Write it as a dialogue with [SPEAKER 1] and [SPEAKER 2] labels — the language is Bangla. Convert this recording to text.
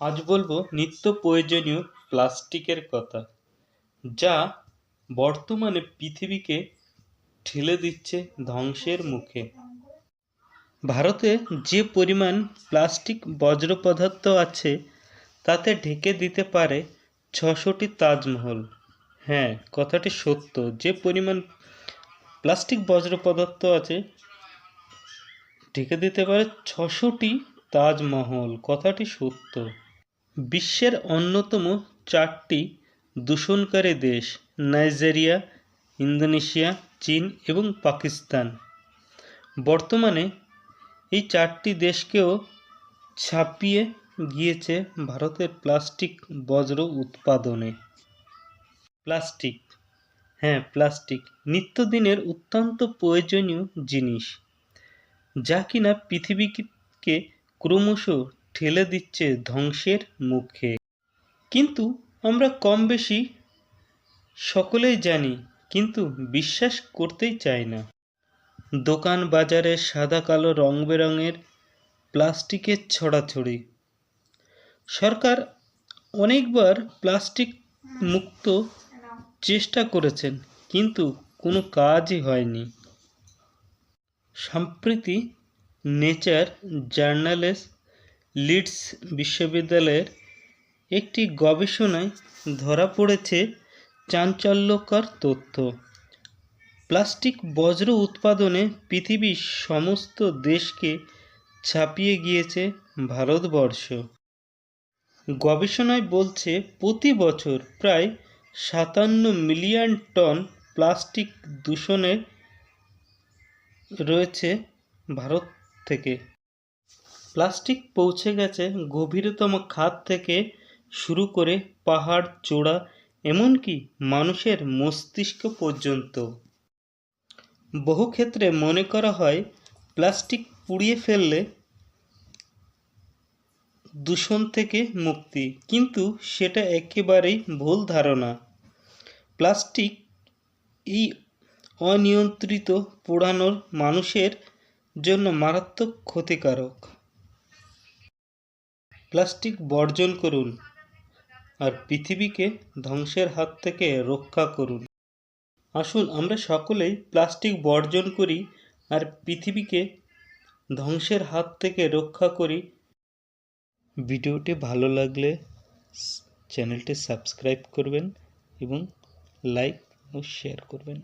[SPEAKER 1] আজ বলব নিত্য প্রয়োজনীয় প্লাস্টিকের কথা, যা বর্তমানে পৃথিবীকে ঠেলে দিচ্ছে ধ্বংসের মুখে। ভারতে যে পরিমাণ প্লাস্টিক বজ্র পদার্থ আছে, তাতে ঢেকে দিতে পারে ছশোটি তাজমহল। হ্যাঁ কথাটি সত্য, যে পরিমাণ প্লাস্টিক বজ্র পদার্থ আছে, ঢেকে দিতে পারে ছশোটি তাজমহল, কথাটি সত্য। বিশ্বের অন্যতম চারটি দূষণকারী দেশ নাইজেরিয়া, ইন্দোনেশিয়া, চীন এবং পাকিস্তান। বর্তমানে এই চারটি দেশকেও ছাপিয়ে গিয়েছে ভারতের প্লাস্টিক বজ্র উৎপাদনে। প্লাস্টিক। হ্যাঁ প্লাস্টিক। নিত্যদিনের অত্যন্ত প্রয়োজনীয় জিনিস। যা কিনা পৃথিবীকে ক্রমশ ঠেলে দিচ্ছে ধ্বংসের মুখে। কিন্তু আমরা কম বেশি সকলেই জানি, কিন্তু বিশ্বাস করতেই চাই না। দোকান বাজারে সাদা কালো রং বেরঙের প্লাস্টিকের ছড়াছড়ি। সরকার অনেকবার প্লাস্টিক মুক্ত চেষ্টা করেছেন, কিন্তু কোনো কাজই হয়নি। সম্প্রতি নেচার জার্নালেস লিডস বিশ্ববিদ্যালয়ের একটি গবেষণায় ধরা পড়েছে চাঞ্চল্যকর তথ্য। প্লাস্টিক বজ্র উৎপাদনে পৃথিবীর সমস্ত দেশকে ছাপিয়ে গিয়েছে ভারতবর্ষ। গবেষণায় বলছে, প্রতি বছর প্রায় সাতান্ন মিলিয়ন টন প্লাস্টিক দূষণের রয়েছে ভারত থেকে। প্লাস্টিক পৌঁছে গেছে গভীরতম খাত থেকে শুরু করে পাহাড়, চূড়া, এমনকি মানুষের মস্তিষ্ক পর্যন্ত। বহু ক্ষেত্রে মনে করা হয়, প্লাস্টিক পুড়িয়ে ফেললে দূষণ থেকে মুক্তি, কিন্তু সেটা একেবারেই ভুল ধারণা। প্লাস্টিক এই অনিয়ন্ত্রিত পোড়ানোর মানুষের জন্য মারাত্মক ক্ষতিকারক। প্লাস্টিক বর্জন করুন আর পৃথিবীকে ধ্বংসের হাত থেকে রক্ষা করুন। আসুন, আমরা সকলেই প্লাস্টিক বর্জন করি আর পৃথিবীকে ধ্বংসের হাত থেকে রক্ষা করি। ভিডিওটি ভালো লাগলে চ্যানেলটি সাবস্ক্রাইব করবেন এবং লাইক ও শেয়ার করবেন।